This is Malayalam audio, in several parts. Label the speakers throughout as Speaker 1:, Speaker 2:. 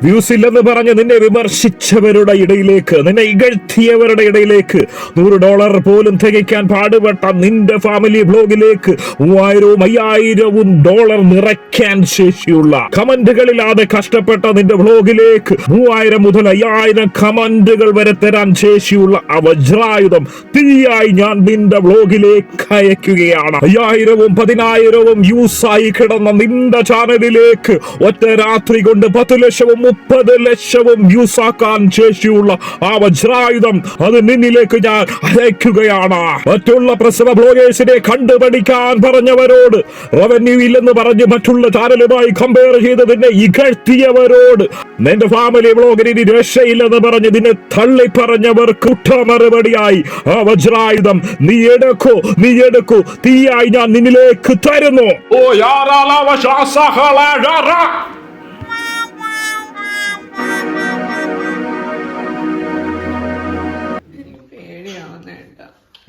Speaker 1: വ്യൂസ് ഇല്ലെന്ന് പറഞ്ഞ് നിന്നെ വിമർശിച്ചവരുടെ ഇടയിലേക്ക് നിന്നെ ഇകഴ്ത്തിയവരുടെ ഇടയിലേക്ക് നൂറ് ഡോളർ പോലും തികയ്ക്കാൻ പാടുപെട്ട നിന്റെ ഫാമിലി ബ്ലോഗിലേക്ക് മൂവായിരവും അയ്യായിരവും ഡോളർ നിറയ്ക്കാൻ ശേഷിയുള്ള കമന്റുകളില്ലാതെ കഷ്ടപ്പെട്ട നിന്റെ ബ്ലോഗിലേക്ക് മൂവായിരം മുതൽ അയ്യായിരം കമന്റുകൾ വരെ തരാൻ ശേഷിയുള്ള ആ വജ്രായുധം തീയായി ഞാൻ നിന്റെ ബ്ലോഗിലേക്ക് അയക്കുകയാണ്. അയ്യായിരവും പതിനായിരവും ആയി കിടന്ന നിന്റെ ചാനലിലേക്ക് ഒറ്റ രാത്രി കൊണ്ട് പത്ത് ലക്ഷവും മുപ്പത് ലക്ഷവും യൂസാക്കാൻ ശേഷിയുള്ള ആ വജ്രായുധം അത് നിന്നിലേക്ക് ഞാൻ അയക്കുകയാണ് മറ്റുള്ള പ്രസവ ബ്ലോഗേഴ്സിനെ കണ്ടുപഠിക്കാൻ പറഞ്ഞവരോട് റവന്യൂ ഇല്ലെന്ന് പറഞ്ഞ് മറ്റുള്ള ചാനലുമായി കമ്പയർ ചെയ്ത് നിന്നെ ഇകഴ്ത്തിയവരോട് നിന്റെ ഫാമിലി ബ്ലോഗിന് ഇനി രക്ഷയില്ലെന്ന് പറഞ്ഞ് നിന്നെ തള്ളി പറഞ്ഞവർ കുട്ട മറുപടിയായി ആ വജ്രായുധം നീ എടുക്കൂ നീ എടുക്കൂ തീയായി ഞാൻ നിന്നിലേക്ക് തരുന്നു ഓ യാറാളവ ശ്വാസഹളഴറ.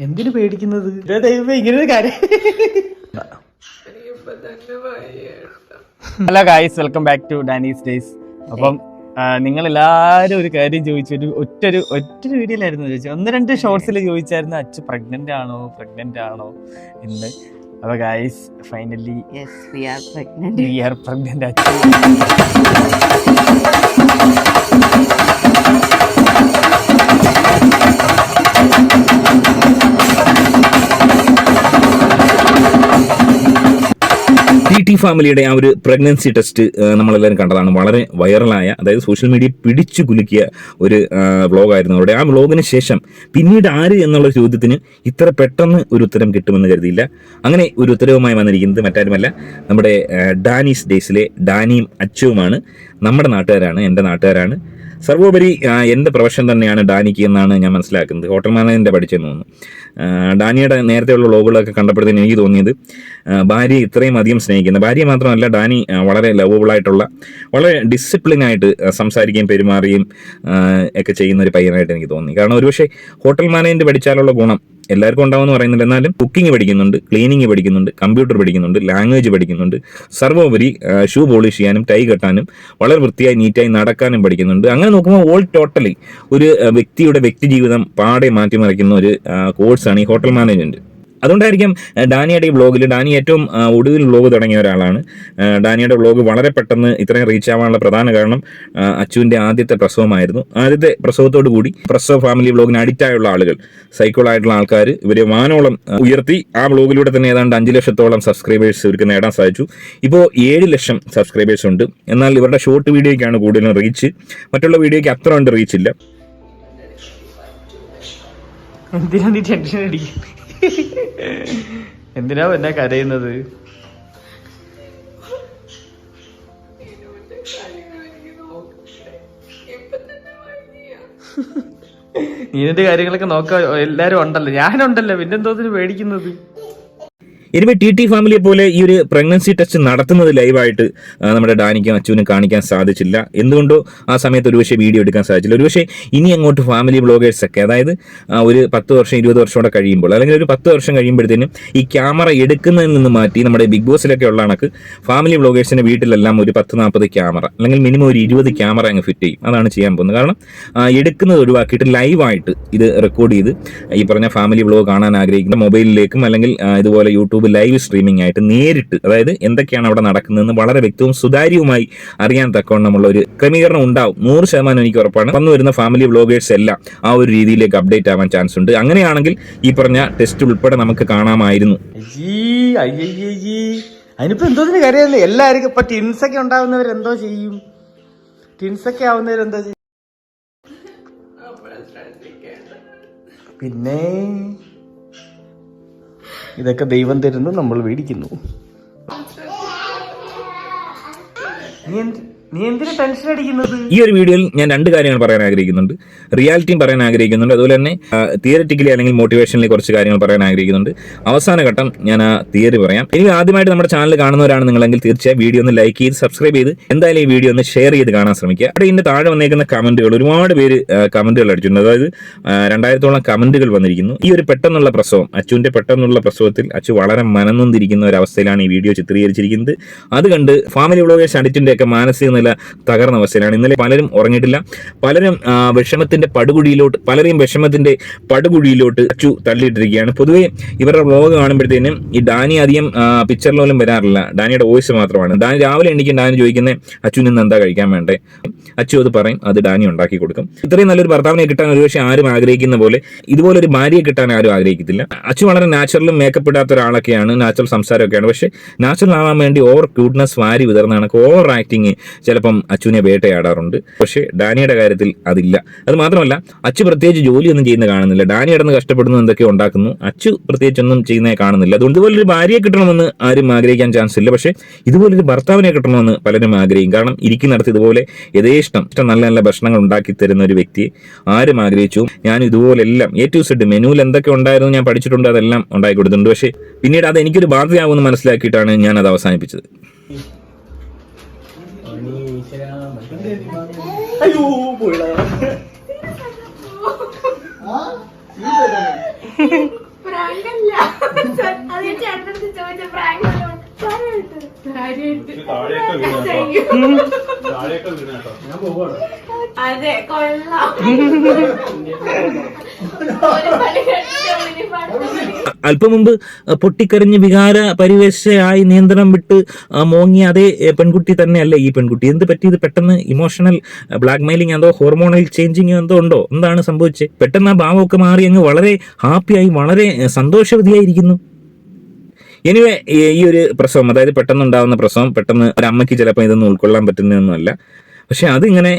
Speaker 2: എന്തിനു പേടിക്കുന്നത്? ഇതേ ദൈവമേ ഇങ്ങനെ ഒരു കാര്യം. Hello guys welcome back to Danny's days അപ്പം നിങ്ങൾ എല്ലാരും ഒരു കാര്യം ചോദിച്ചു. ഒരു ഒറ്റൊരു ഒറ്റൊരു വീഡിയോയിലായിരുന്നു ചോദിച്ചു ഒന്ന് രണ്ട് ഷോർട്സിൽ ചോദിച്ചായിരുന്നു അച്ഛൻ പ്രഗ്നന്റ് ആണോ? പ്രഗ്നന്റ് ആണോ? എന്ന്. അപ്പൊ guys finally
Speaker 3: we are pregnant
Speaker 2: അച്ഛൻ
Speaker 1: ടി ടി ഫാമിലിയുടെ ആ ഒരു പ്രഗ്നൻസി ടെസ്റ്റ് നമ്മളെല്ലാവരും കണ്ടതാണ്. വളരെ വൈറലായ അതായത് സോഷ്യൽ മീഡിയ പിടിച്ചു കുലുക്കിയ ഒരു വ്ളോഗായിരുന്നു അവിടെ ആ വ്ളോഗിന് ശേഷം പിന്നീട് ആര് എന്നുള്ള ചോദ്യത്തിന് ഇത്ര പെട്ടെന്ന് ഒരു ഉത്തരം കിട്ടുമെന്ന് കരുതിയില്ല. അങ്ങനെ ഒരു ഉത്തരവുമായി വന്നിരിക്കുന്നത് മറ്റാരുമല്ല. നമ്മുടെ ഡാനീസ് ഡേയ്സിലെ ഡാനിയും അച്ചുവുമാണ്. നമ്മുടെ നാട്ടുകാരാണ് എന്റെ നാട്ടുകാരാണ്. സർവോപരി എന്റെ പ്രൊഫഷൻ തന്നെയാണ് ഡാനിക്ക് എന്നാണ് ഞാൻ മനസ്സിലാക്കുന്നത്. ഹോട്ടൽ മാനേജ്മെന്റ് പഠിച്ചെന്ന് തോന്നുന്നു. ഡാനിയുടെ നേരത്തെയുള്ള വ്ളോഗുകളൊക്കെ കണ്ടപ്പോഴത്തേന് എനിക്ക് തോന്നിയത് ഭാര്യ ഭാര്യയെ ഇത്രയും അധികം സ്നേഹിക്കുന്ന ഭാര്യ മാത്രമല്ല ഡാനി വളരെ ലവബിളായിട്ടുള്ള വളരെ ഡിസിപ്ലിനായിട്ട് സംസാരിക്കുകയും പെരുമാറുകയും ഒക്കെ ചെയ്യുന്ന ഒരു പയ്യനായിട്ട് എനിക്ക് തോന്നി. കാരണം ഒരുപക്ഷെ ഹോട്ടൽ മാനേജ്മെന്റ് പഠിച്ചാലുള്ള ഗുണം എല്ലാവർക്കും ഉണ്ടാവുമെന്ന് പറയുന്നില്ല. എന്നാലും കുക്കിംഗ് പഠിക്കുന്നുണ്ട് ക്ലീനിങ് പഠിക്കുന്നുണ്ട് കമ്പ്യൂട്ടർ പഠിക്കുന്നുണ്ട് ലാംഗ്വേജ് പഠിക്കുന്നുണ്ട് സർവോപരി ഷൂ പോളിഷ് ചെയ്യാനും ടൈ കെട്ടാനും വളരെ വൃത്തിയായി നീറ്റായി നടക്കാനും പഠിക്കുന്നുണ്ട്. അങ്ങനെ നോക്കുമ്പോൾ ഓൾ ടോട്ടലി ഒരു വ്യക്തിയുടെ വ്യക്തി ജീവിതം പാടെ മാറ്റിമറിക്കുന്ന ഒരു കോഴ്സാണ് ഈ ഹോട്ടൽ മാനേജ്മെന്റ്. അതുകൊണ്ടായിരിക്കും ഡാനിയുടെ ഈ വ്ളോഗിൽ ഡാനി ഏറ്റവും ഒടുവിൽ വ്ളോഗ് തുടങ്ങിയ ഒരാളാണ്. ഡാനിയുടെ വ്ളോഗ് വളരെ പെട്ടെന്ന് ഇത്രയും റീച്ച് ആവാനുള്ള പ്രധാന കാരണം അച്ചുവിന്റെ ആദ്യത്തെ പ്രസവമായിരുന്നു. ആദ്യത്തെ പ്രസവത്തോടു കൂടി പ്രസവ ഫാമിലി വ്ളോഗിന് അഡിക്റ്റ് ആയുള്ള ആളുകൾ സൈക്കോളായിട്ടുള്ള ആൾക്കാർ ഇവരെ വാനോളം ഉയർത്തി. ആ ബ്ലോഗിലൂടെ തന്നെ ഏതാണ്ട് അഞ്ച് ലക്ഷത്തോളം സബ്സ്ക്രൈബേഴ്സ് ഇവർക്ക് നേടാൻ സാധിച്ചു. ഇപ്പോൾ ഏഴ് ലക്ഷം സബ്സ്ക്രൈബേഴ്സ് ഉണ്ട്. എന്നാൽ ഇവരുടെ ഷോർട്ട് വീഡിയോയ്ക്കാണ് കൂടുതലും റീച്ച് മറ്റുള്ള വീഡിയോയ്ക്ക് അത്ര ഉണ്ട് റീച്ച് ഇല്ല.
Speaker 2: എന്തിനാ നീ ടെൻഷൻ അടിക്കുന്നത് എന്തിനാ എന്നെ കരയുന്നത്? നീ എന്റെ കാര്യങ്ങളൊക്കെ നോക്ക എല്ലാരും ഉണ്ടല്ലോ. ഞാനുണ്ടല്ലോ. പിന്നെന്തോത്തിന് പേടിക്കുന്നത്?
Speaker 1: എനിവേ ടി ടി ഫാമിലിയെ പോലെ ഈ ഒരു പ്രഗ്നൻസി ടെസ്റ്റ് നടത്തുന്നത് ലൈവായിട്ട് നമ്മുടെ ഡാനിക്കും അച്ചുവിനും കാണിക്കാൻ സാധിച്ചില്ല. എന്തുകൊണ്ടോ ആ സമയത്ത് ഒരുപക്ഷെ വീഡിയോ എടുക്കാൻ സാധിച്ചില്ല. ഒരുപക്ഷെ ഇനി അങ്ങോട്ട് ഫാമിലി ബ്ലോഗേഴ്സൊക്കെ അതായത് ഒരു പത്ത് വർഷം ഇരുപത് വർഷം കൂടെ കഴിയുമ്പോൾ അല്ലെങ്കിൽ ഒരു പത്ത് വർഷം കഴിയുമ്പോഴത്തേനും ഈ ക്യാമറ എടുക്കുന്നതിൽ നിന്ന് മാറ്റി നമ്മുടെ ബിഗ് ബോസിലൊക്കെ ഉള്ള കണക്ക് ഫാമിലി ബ്ലോഗേഴ്സിന്റെ വീട്ടിലെല്ലാം ഒരു പത്ത് നാൽപ്പത് ക്യാമറ അല്ലെങ്കിൽ മിനിമം ഒരു ഇരുപത് ക്യാമറ അങ്ങ് ഫിറ്റ് ചെയ്യും. അതാണ് ചെയ്യാൻ പോകുന്നത്. കാരണം എടുക്കുന്നത് ഒഴിവാക്കിയിട്ട് ലൈവായിട്ട് ഇത് റെക്കോർഡ് ചെയ്ത് ഈ പറഞ്ഞ ഫാമിലി ബ്ലോഗ് കാണാൻ ആഗ്രഹിക്കുന്ന മൊബൈലിലേക്കും അല്ലെങ്കിൽ ഇതുപോലെ യൂട്യൂബ് ലൈവ് സ്ട്രീമിംഗ് ആയിട്ട് നേരിട്ട് അതായത് എന്തൊക്കെയാണ് അവിടെ നടക്കുന്നതെന്ന് വളരെ വ്യക്തവും സുതാര്യവുമായി അറിയാൻ തക്കവണ്ണമുള്ള ഒരു ക്രമീകരണം ഉണ്ടാവും. നൂറ് ശതമാനം എനിക്ക് ഉറപ്പാണ്. വന്നു വരുന്ന ഫാമിലി വ്ളോഗേഴ്സ് എല്ലാം ആ ഒരു രീതിയിലേക്ക് അപ്ഡേറ്റ് ആവാൻ ചാൻസ് ഉണ്ട്. അങ്ങനെയാണെങ്കിൽ ഈ പറഞ്ഞ ടെസ്റ്റ് ഉൾപ്പെടെ നമുക്ക് കാണാമായിരുന്നു.
Speaker 2: അതിനിപ്പോ എന്തോ കാര്യമല്ലേ എല്ലാവർക്കും ഇപ്പൊ ടിൻസ് ഒക്കെ ഉണ്ടാവുന്നവർ എന്തോ ചെയ്യും? ടിൻസ് ഒക്കെ ആവുന്നവർ എന്തോ ചെയ്യും? പിന്നെ ഇതൊക്കെ ദൈവം തരുന്നു നമ്മൾ മേടിക്കുന്നു. നീ എന്ത്
Speaker 1: ഈ ഒരു വീഡിയോയിൽ ഞാൻ രണ്ട് കാര്യങ്ങൾ പറയാൻ ആഗ്രഹിക്കുന്നുണ്ട്. റിയാലിറ്റിയും പറയാൻ ആഗ്രഹിക്കുന്നുണ്ട്. അതുപോലെ തന്നെ തിയററ്റിക്കലി അല്ലെങ്കിൽ മോട്ടിവേഷനിലെ കുറച്ച് കാര്യങ്ങൾ പറയാൻ ആഗ്രഹിക്കുന്നുണ്ട്. അവസാന ഘട്ടം ഞാൻ ആ തിയറി പറയാം. ഇനി ആദ്യമായിട്ട് നമ്മുടെ ചാനൽ കാണുന്നവരാണ് നിങ്ങളെങ്കിൽ തീർച്ചയായും വീഡിയോ ഒന്ന് ലൈക്ക് ചെയ്ത് സബ്സ്ക്രൈബ് ചെയ്ത് എന്തായാലും ഈ വീഡിയോ ഒന്ന് ഷെയർ ചെയ്ത് കാണാൻ ശ്രമിക്കുക. അവിടെ ഇതിന്റെ താഴെ വന്നേക്കുന്ന കമന്റുകൾ ഒരുപാട് പേര് കമന്റുകൾ അടിച്ചിട്ടുണ്ട്. അതായത് രണ്ടായിരത്തോളം കമന്റുകൾ വന്നിരിക്കുന്നു. ഈ ഒരു പെട്ടെന്നുള്ള പ്രസവം അച്ചുവിന്റെ പെട്ടെന്നുള്ള പ്രസവത്തിൽ അച്ചു വളരെ മനനൊന്നിരിക്കുന്ന ഒരു അവസ്ഥയിലാണ് ഈ വീഡിയോ ചിത്രീകരിച്ചിരിക്കുന്നത്. അത് കണ്ട് ഫാമിലി വ്ളോഗേഴ്സ് അഡിറ്റിന്റെ ഒക്കെ മാനസിക നില തകർന്ന അവസ്ഥയിലാണ്. ഇന്നലെ പലരും ഉറങ്ങിയിട്ടില്ല. പലരും വിഷമത്തിന്റെ പടുകുഴിയിലോട്ട് പലരെയും വിഷമത്തിന്റെ പടുകുഴിയിലോട്ട് അച്ചു തള്ളിയിട്ടിരിക്കുകയാണ്. പൊതുവേ ഇവരുടെ വ്ലോഗ് കാണുമ്പോഴത്തേനും ഈ ഡാനി അധികം പിക്ചറിലോലും വരാറില്ല. ഡാനിയുടെ വോയിസ് മാത്രമാണ്. ഡാനി രാവിലെ എണീക്കും ഡാനി ചോദിക്കുന്നത് അച്ചു നിന്ന് എന്താ കഴിക്കാൻ വേണ്ടേ? അച്ചു അത് പറയും അത് ഡാനി ഉണ്ടാക്കി കൊടുക്കും. ഇത്രയും നല്ലൊരു ഭർത്താവിനെ കിട്ടാൻ ഒരുപക്ഷെ ആരും ആഗ്രഹിക്കുന്ന പോലെ ഇതുപോലൊരു ഭാര്യയെ കിട്ടാൻ ആരും ആഗ്രഹിക്കത്തില്ല. അച്ചു വളരെ നാച്ചുറലും മേക്കപ്പ് ഇടാത്ത ഒരാളൊക്കെയാണ് നാച്ചുറൽ സംസാരമൊക്കെയാണ്. പക്ഷേ നാച്ചുറൽ ആവാൻ വേണ്ടി ഓവർ ക്യൂട്ട്നെസ് വാരി വിതർന്ന കണക്ക് ഓവർ ആക്ടിങ് ചിലപ്പം അച്ചുവിനെ വേട്ടയാടാറുണ്ട്. പക്ഷേ ഡാനിയുടെ കാര്യത്തിൽ അതില്ല. അത് മാത്രമല്ല അച്ചു പ്രത്യേകിച്ച് ജോലിയൊന്നും ചെയ്യുന്ന കാണുന്നില്ല. ഡാനി അടന്ന് കഷ്ടപ്പെടുന്നു എന്തൊക്കെ ഉണ്ടാക്കുന്നു. അച്ചു പ്രത്യേകിച്ചൊന്നും ചെയ്യുന്നേ കാണുന്നില്ല. അതുകൊണ്ട് ഇതുപോലൊരു ഭാര്യയെ കിട്ടണമെന്ന് ആരും ആഗ്രഹിക്കാൻ ചാൻസ് ഇല്ല. പക്ഷേ ഇതുപോലൊരു ഭർത്താവിനെ കിട്ടണമെന്ന് പലരും ആഗ്രഹിക്കും. കാരണം ഇരിക്കുന്നിടത്ത് ഇതുപോലെ യഥേഷ്ടം ഇഷ്ടം നല്ല നല്ല ഭക്ഷണങ്ങൾ ഉണ്ടാക്കി തരുന്ന ഒരു വ്യക്തിയെ ആരും ആഗ്രഹിച്ചു. ഞാൻ ഇതുപോലെല്ലാം എ ടു സെഡ് മെനുവിൽ എന്തൊക്കെ ഉണ്ടായിരുന്നു ഞാൻ പഠിച്ചിട്ടുണ്ട് അതെല്ലാം ഉണ്ടാക്കി കൊടുത്തിട്ടുണ്ട്. പക്ഷേ പിന്നീട് അത് എനിക്കൊരു ബാധ്യതയാവുമെന്ന് മനസ്സിലാക്കിയിട്ടാണ് ഞാൻ അത് അവസാനിപ്പിച്ചത്.
Speaker 3: പ്രാങ്കല്ല അത് ചേട്ടനടുത്ത് ചോദിച്ച പ്രാങ്ക് അതെ കൊള്ളാം.
Speaker 1: അല്പം മുമ്പ് പൊട്ടിക്കരഞ്ഞ് വികാര പരിവേശയായി നിയന്ത്രണം വിട്ട് മോങ്ങിയ അതേ പെൺകുട്ടി തന്നെയല്ല ഈ പെൺകുട്ടി? എന്ത് പറ്റിയത് പെട്ടെന്ന് ഇമോഷണൽ ബ്ലാക്ക് മെയിലിംഗ് എന്തോ ഹോർമോണൽ ചേഞ്ചിങ് എന്തോ ഉണ്ടോ? എന്താണ് സംഭവിച്ചത് പെട്ടെന്ന് ആ ഭാവമൊക്കെ മാറി അങ്ങ് വളരെ ഹാപ്പിയായി വളരെ സന്തോഷവതിയായിരിക്കുന്നു. എനിവേ ഈ ഒരു പ്രസവം അതായത് പെട്ടെന്ന് ഉണ്ടാകുന്ന പ്രസവം പെട്ടെന്ന് ഒരു അമ്മയ്ക്ക് ചിലപ്പോൾ ഇതൊന്നും ഉൾക്കൊള്ളാൻ പറ്റുന്നതൊന്നുമല്ല. പക്ഷെ അതിങ്ങനെ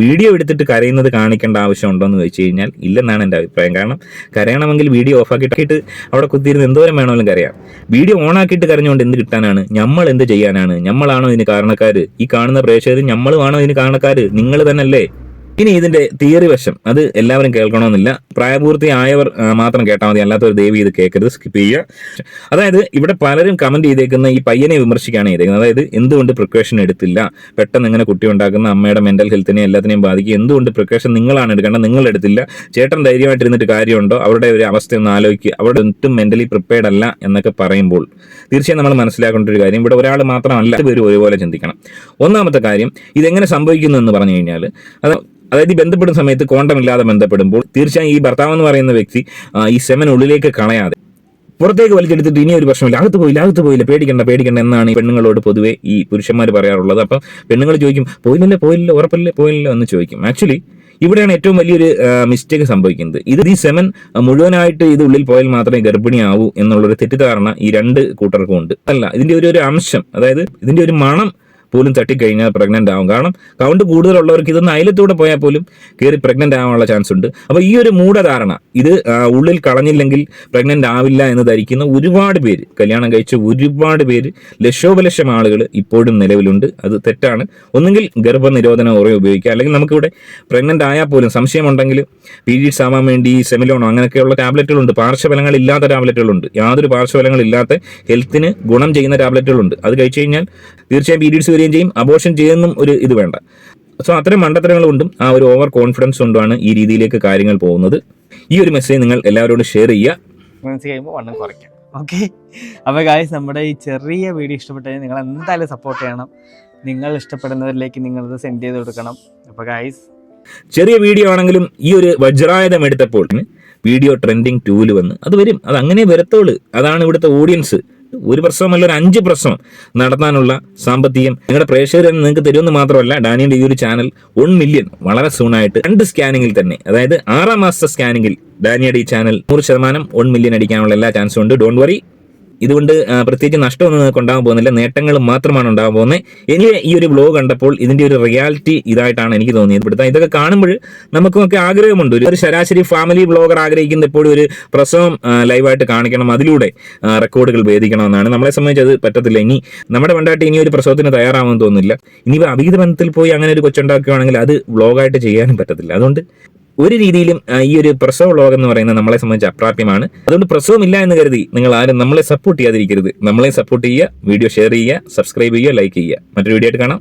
Speaker 1: വീഡിയോ എടുത്തിട്ട് കരയുന്നത് കാണിക്കേണ്ട ആവശ്യമുണ്ടോ എന്ന് ചോദിച്ചു കഴിഞ്ഞാൽ ഇല്ലെന്നാണ് എന്റെ അഭിപ്രായം. കാരണം കരയണമെങ്കിൽ വീഡിയോ ഓഫാക്കിയിട്ട് അവിടെ കുത്തിയിരുന്ന് എന്തോരം വേണമെങ്കിലും കരയാം. വീഡിയോ ഓണാക്കിയിട്ട് കരഞ്ഞുകൊണ്ട് എന്ത് കിട്ടാനാണ്? നമ്മൾ എന്ത് ചെയ്യാനാണ്? നമ്മളാണോ ഇതിന് കാരണക്കാർ ഈ കാണുന്ന പ്രേക്ഷകർ നമ്മളുമാണോ ഇതിന് കാരണക്കാർ നിങ്ങൾ തന്നെയല്ലേ? ഇനി ഇതിന്റെ തിയറി വശം അത് എല്ലാവരും കേൾക്കണമെന്നില്ല. പ്രായപൂർത്തി ആയവർ മാത്രം കേട്ടാൽ മതി. അല്ലാത്തവർ ദേവി ഇത് കേൾക്കരുത് സ്കിപ്പ് ചെയ്യുക. അതായത് ഇവിടെ പലരും കമന്റ് ചെയ്തേക്കുന്ന ഈ പയ്യനെ വിമർശിക്കുകയാണ് ചെയ്തേക്കുന്നത്. അതായത് എന്തുകൊണ്ട് പ്രിക്കോഷൻ എടുത്തില്ല? പെട്ടെന്ന് ഇങ്ങനെ കുട്ടി ഉണ്ടാക്കുന്ന അമ്മയുടെ മെന്റൽ ഹെൽത്തിനെ എല്ലാത്തിനെയും ബാധിക്കും. എന്തുകൊണ്ട് പ്രിക്കോഷൻ നിങ്ങളാണ് എടുക്കേണ്ടത്? നിങ്ങൾ എടുത്തില്ല. ചേട്ടൻ ധൈര്യമായിട്ട് ഇരുന്നിട്ട് കാര്യമുണ്ടോ? അവരുടെ ഒരു അവസ്ഥ ഒന്ന് ആലോചിക്കുക. അവിടെ ഒട്ടും മെന്റലി പ്രിപ്പയർഡ് അല്ല എന്നൊക്കെ പറയുമ്പോൾ തീർച്ചയായും നമ്മൾ മനസ്സിലാക്കേണ്ട ഒരു കാര്യം. ഇവിടെ ഒരാൾ മാത്രമല്ല പേര് ഒരുപോലെ ചിന്തിക്കണം. ഒന്നാമത്തെ കാര്യം ഇതെങ്ങനെ സംഭവിക്കുന്നു എന്ന് പറഞ്ഞു കഴിഞ്ഞാൽ അത് അതായത് ഈ ബന്ധപ്പെടുന്ന സമയത്ത് കോണ്ടം ഇല്ലാതെ ബന്ധപ്പെടുമ്പോൾ തീർച്ചയായും ഈ ഭർത്താവ് എന്ന് പറയുന്ന വ്യക്തി ഈ സെമൻ ഉള്ളിലേക്ക് കളയാതെ പുറത്തേക്ക് വലിച്ചെടുത്തിട്ട് ഇനി ഒരു പ്രശ്നമില്ല. അകത്ത് പോയില്ല അകത്ത് പോയില്ല. പേടിക്കണ്ട പേടിക്കണ്ട എന്നാണ് ഈ പെണ്ണുങ്ങളോട് പൊതുവെ ഈ പുരുഷന്മാർ പറയാറുള്ളത്. അപ്പം പെണ്ണുങ്ങൾ ചോദിക്കും പോയില്ലല്ലേ പോയില്ലേ ഉറപ്പല്ലേ പോയില്ലോ എന്ന് ചോദിക്കും. ആക്ച്വലി ഇവിടെയാണ് ഏറ്റവും വലിയൊരു മിസ്റ്റേക്ക് സംഭവിക്കുന്നത്. ഇത് ഈ സെമൻ മുഴുവനായിട്ട് ഇത് ഉള്ളിൽ പോയാൽ മാത്രമേ ഗർഭിണിയാവൂ എന്നുള്ളൊരു തെറ്റിദ്ധാരണ ഈ രണ്ട് കൂട്ടർക്കും ഉണ്ട്. അല്ല ഇതിന്റെ ഒരു ഒരു അംശം അതായത് ഇതിന്റെ ഒരു മണം പോലും തട്ടിക്കഴിഞ്ഞാൽ പ്രഗ്നന്റ് ആവും. കാരണം കൗണ്ട് കൂടുതലുള്ളവർക്ക് ഇതൊന്ന് അയലത്തൂടെ പോയാൽ പോലും കയറി പ്രഗ്നന്റ് ആവാനുള്ള ചാൻസ് ഉണ്ട്. അപ്പോൾ ഈ ഒരു മൂഢധാരണ ഇത് ഉള്ളിൽ കളഞ്ഞില്ലെങ്കിൽ പ്രഗ്നന്റ് ആവില്ല എന്ന് ധരിക്കുന്ന ഒരുപാട് പേര് കല്യാണം കഴിച്ച ഒരുപാട് പേര് ലക്ഷോപലക്ഷം ആളുകൾ ഇപ്പോഴും നിലവിലുണ്ട്. അത് തെറ്റാണ്. ഒന്നുകിൽ ഗർഭനിരോധന ഉറ ഉപയോഗിക്കുക. അല്ലെങ്കിൽ നമുക്കിവിടെ പ്രഗ്നന്റ് ആയാൽ പോലും സംശയമുണ്ടെങ്കിൽ പീരീഡ്സ് ആവാൻ വേണ്ടി സെമിലോണോ അങ്ങനെയൊക്കെയുള്ള ടാബ്ലറ്റുകളുണ്ട്. പാർശ്വഫലങ്ങൾ ഇല്ലാത്ത ടാബ്ലറ്റുകളുണ്ട്. യാതൊരു പാർശ്വഫലങ്ങൾ ഇല്ലാത്ത ഹെൽത്തിന് ഗുണം ചെയ്യുന്ന ടാബ്ലറ്റുകളുണ്ട്. അത് കഴിച്ചു കഴിഞ്ഞാൽ തീർച്ചയായും പീരീഡ്സ് വരികയും ചെയ്യും. അബോർഷൻ ചെയ്യുന്നും ഒരു ഇത് വേണ്ട. സോ അത്തരം മണ്ടത്തരങ്ങൾ കൊണ്ടും ആ ഒരു ഓവർ കോൺഫിഡൻസ് കൊണ്ടുമാണ് ഈ രീതിയിലേക്ക് കാര്യങ്ങൾ പോകുന്നത്. ഈ ഒരു മെസ്സേജ് നിങ്ങൾ എല്ലാവരോടും ഷെയർ ചെയ്യുക.
Speaker 2: പ്രഗ്നൻസി കഴിയുമ്പോൾ വണ്ണം കുറയ്ക്കാം. ഓക്കെ അപ്പോൾ ഗായ്സ് നമ്മുടെ ഈ ചെറിയ വീഡിയോ ഇഷ്ടപ്പെട്ടു നിങ്ങൾ എന്തായാലും സപ്പോർട്ട് ചെയ്യണം. നിങ്ങൾ ഇഷ്ടപ്പെടുന്നവരിലേക്ക് നിങ്ങളത് സെൻഡ് ചെയ്ത് കൊടുക്കണം. അപ്പോൾ ഗായ്സ്
Speaker 1: ചെറിയ വീഡിയോ ആണെങ്കിലും ഈ ഒരു വജ്രായുധം എടുത്തപ്പോൾ വീഡിയോ ട്രെൻഡിങ് ടൂൽ വന്ന് അത് വരും. അത് അങ്ങനെ വരത്തോൾ. അതാണ് ഇവിടുത്തെ ഓഡിയൻസ് ഒരു പ്രസവമല്ല ഒരു അഞ്ച് പ്രസവം നടത്താനുള്ള സാമ്പത്തികം നിങ്ങളുടെ പ്രേക്ഷകർ നിങ്ങൾക്ക് തരുമെന്ന് മാത്രമല്ല ഡാനിയുടെ ഈ ഒരു ചാനൽ വൺ മില്യൺ വളരെ സൂണായിട്ട് രണ്ട് സ്കാനിങ്ങിൽ തന്നെ അതായത് ആറാം മാസത്തെ സ്കാനിങ്ങിൽ ഡാനിയുടെ ഈ ചാനൽ നൂറ് ശതമാനം വൺ മില്യൺ അടിക്കാനുള്ള എല്ലാ ചാൻസും ഉണ്ട്. ഡോണ്ട് വറി ഇതുകൊണ്ട് പ്രത്യേകിച്ച് നഷ്ടമൊന്നും നിങ്ങൾക്ക് ഉണ്ടാകാൻ പോകുന്നില്ല. നേട്ടങ്ങൾ മാത്രമാണ് ഉണ്ടാകാൻ പോകുന്നത്. എനിക്ക് ഈ ഒരു വ്ലോഗ് കണ്ടപ്പോൾ ഇതിന്റെ ഒരു റിയാലിറ്റി ഇതായിട്ടാണ് എനിക്ക് തോന്നിയത്. ഇവിടുത്തെ ഇതൊക്കെ കാണുമ്പോൾ നമുക്കൊക്കെ ആഗ്രഹമുണ്ട്. ഒരു- ശരാശരി ഫാമിലി ബ്ലോഗർ ആഗ്രഹിക്കുന്ന എപ്പോഴും ഒരു പ്രസവം ലൈവായിട്ട് കാണിക്കണം. അതിലൂടെ റെക്കോർഡുകൾ ഭേദിക്കണമെന്നാണ്. നമ്മളെ സംബന്ധിച്ച് അത് പറ്റത്തില്ല. ഇനി നമ്മുടെ പണ്ടായിട്ട് ഇനി ഒരു പ്രസവത്തിന് തയ്യാറാവുമെന്ന് തോന്നുന്നില്ല. ഇനി അഭിഹിത ബന്ധത്തിൽ പോയി അങ്ങനെ ഒരു കൊച്ചുണ്ടാക്കുകയാണെങ്കിൽ അത് വ്ലോഗായിട്ട് ചെയ്യാനും പറ്റത്തില്ല. അതുകൊണ്ട് ഒരു രീതിയിലും ഈ ഒരു പ്രസവ വ്ലോഗ് എന്ന് പറയുന്നത് നമ്മളെ സംബന്ധിച്ച് അപ്രാപ്യമാണ്. അതുകൊണ്ട് പ്രസവമില്ല എന്ന് കരുതി നിങ്ങൾ ആരും നമ്മളെ സപ്പോർട്ട് ചെയ്യാതിരിക്കരുത്. നമ്മളെ സപ്പോർട്ട് ചെയ്യുക വീഡിയോ ഷെയർ ചെയ്യുക സബ്സ്ക്രൈബ് ചെയ്യുക ലൈക്ക് ചെയ്യുക. മറ്റൊരു വീഡിയോ ആയിട്ട് കാണാം.